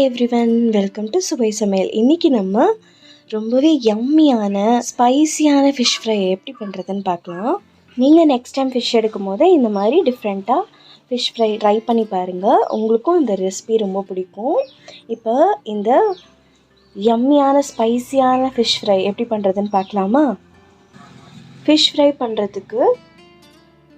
Hi everyone welcome to சுவை சமையல் இன்றைக்கி நம்ம ரொம்பவே யம்மியான ஸ்பைசியான ஃபிஷ் ஃப்ரை எப்படி பண்ணுறதுன்னு பார்க்கலாம். நீங்கள் நெக்ஸ்ட் டைம் ஃபிஷ் எடுக்கும் போது இந்த மாதிரி டிஃப்ரெண்ட்டாக ஃபிஷ் ஃப்ரை ட்ரை பண்ணி பாருங்கள் உங்களுக்கும் இந்த ரெசிபி ரொம்ப பிடிக்கும். இப்போ இந்த யம்மியான ஸ்பைசியான ஃபிஷ் ஃப்ரை எப்படி பண்ணுறதுன்னு பார்க்கலாமா? ஃபிஷ் ஃப்ரை பண்ணுறதுக்கு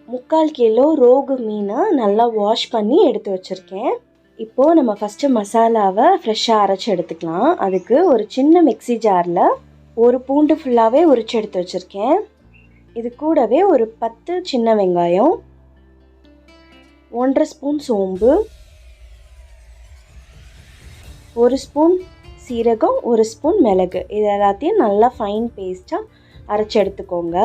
முக்கால் கிலோ ரோகு மீனை நல்லா வாஷ் பண்ணி எடுத்து வச்சுருக்கேன். இப்போது நம்ம ஃபஸ்ட்டு மசாலாவை ஃப்ரெஷ்ஷாக அரைச்சி எடுத்துக்கலாம். அதுக்கு ஒரு சின்ன மிக்ஸி ஜாரில் ஒரு பூண்டு ஃபுல்லாகவே உரிச்சு எடுத்து வச்சுருக்கேன். இது கூடவே ஒரு பத்து சின்ன வெங்காயம் ஒன்றரை ஸ்பூன் சோம்பு ஒரு ஸ்பூன் சீரகம் ஒரு ஸ்பூன் மிளகு. இது எல்லாத்தையும் நல்லா ஃபைன் பேஸ்ட்டாக அரைச்சி எடுத்துக்கோங்க.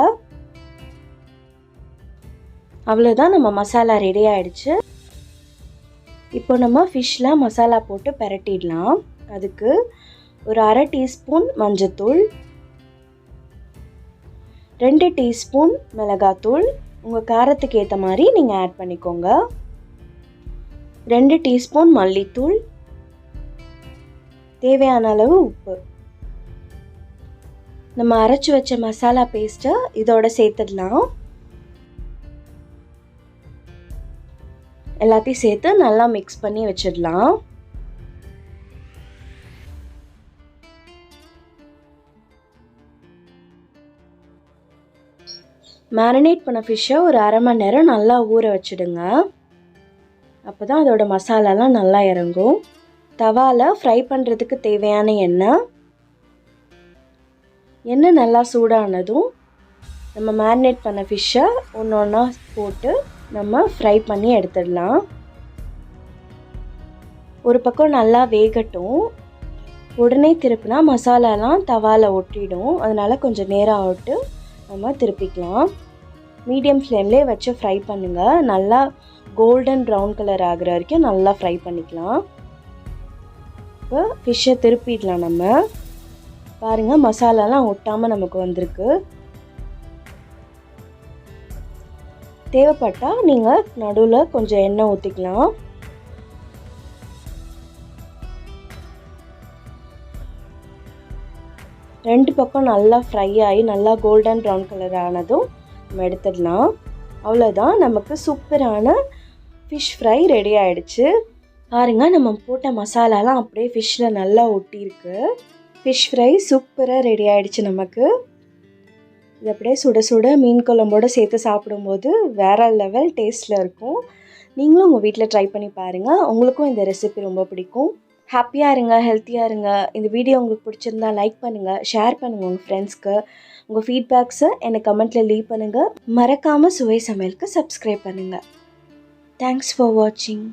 அவ்வளோதான் நம்ம மசாலா ரெடி ஆகிடுச்சு இப்போ நம்ம ஃபிஷ்ஷில் மசாலா போட்டு பரட்டிடலாம். அதுக்கு ஒரு அரை டீஸ்பூன் மஞ்சத்தூள் ரெண்டு டீஸ்பூன் மிளகாத்தூள். உங்கள் காரத்துக்கு ஏற்ற மாதிரி நீங்கள் ஆட் பண்ணிக்கோங்க. ரெண்டு டீஸ்பூன் மல்லித்தூள். தேவையான அளவு உப்பு. நம்ம அரைச்சி வச்ச மசாலா பேஸ்ட்டை இதோட சேர்த்துடலாம். எல்லாத்தையும் சேர்த்து நல்லா மிக்ஸ் பண்ணி வச்சிடலாம். மேரினேட் பண்ண ஃபிஷ்ஷை ஒரு அரை மணி நேரம் நல்லா ஊற வச்சுடுங்க. அப்போ தான் அதோட மசாலாலாம் நல்லா இறங்கும். தவாவில் ஃப்ரை பண்ணுறதுக்கு தேவையான எண்ணெய். எண்ணெய் நல்லா சூடானதும் நம்ம மேரினேட் பண்ண ஃபிஷ்ஷை ஒன்று ஒன்றா போட்டு நம்ம ஃப்ரை பண்ணி எடுத்துடலாம். ஒரு பக்கம் நல்லா வேகட்டும். உடனே திருப்பினா மசாலாலாம் தவாவில் ஒட்டிடும். அதனால் கொஞ்சம் நேரம் ஆகிட்டு நம்ம திருப்பிக்கலாம். மீடியம் ஃப்ளேம்லேயே வச்சு ஃப்ரை பண்ணுங்கள் நல்லா கோல்டன் ப்ரௌன் கலர் ஆகிற வரைக்கும் நல்லா ஃப்ரை பண்ணிக்கலாம். இப்போ ஃபிஷ்ஷை திருப்பிடலாம் நம்ம. பாருங்கள் மசாலாலாம் ஒட்டாமல் நமக்கு வந்திருக்கு. தேவைப்பட்டால் நீங்கள் நடுவில் கொஞ்சம் எண்ணெய் ஊற்றிக்கலாம் ரெண்டு பக்கம் நல்லா ஃப்ரை ஆகி நல்லா கோல்டன் ப்ரௌன் கலர் ஆனதும் நம்ம எடுத்துடலாம். அவ்வளோதான் நமக்கு சூப்பரான ஃபிஷ் ஃப்ரை ரெடி ஆகிடுச்சு பாருங்கள் நம்ம போட்ட மசாலாலாம் அப்படியே ஃபிஷ்ஷில் நல்லா ஒட்டியிருக்கு. ஃபிஷ் ஃப்ரை சூப்பராக ரெடி ஆகிடுச்சு நமக்கு. இது அப்படியே சுட சுட மீன் குழம்போடு சேர்த்து சாப்பிடும்போது வேறு லெவல் டேஸ்ட்டில் இருக்கும். நீங்களும் உங்கள் வீட்டில் ட்ரை பண்ணி பாருங்கள் உங்களுக்கும் இந்த ரெசிபி ரொம்ப பிடிக்கும். ஹாப்பியாக இருங்க ஹெல்த்தியாக இருங்க. இந்த வீடியோ உங்களுக்கு பிடிச்சிருந்தா லைக் பண்ணுங்கள் ஷேர் பண்ணுங்கள் உங்கள் ஃப்ரெண்ட்ஸ்க்கு உங்கள் ஃபீட்பேக்ஸை எனக்கு கமெண்ட்டில் லீவ் பண்ணுங்கள் மறக்காமல் சுவை சமையலுக்கு சப்ஸ்கிரைப் பண்ணுங்கள் தேங்க்ஸ் ஃபார் வாட்சிங்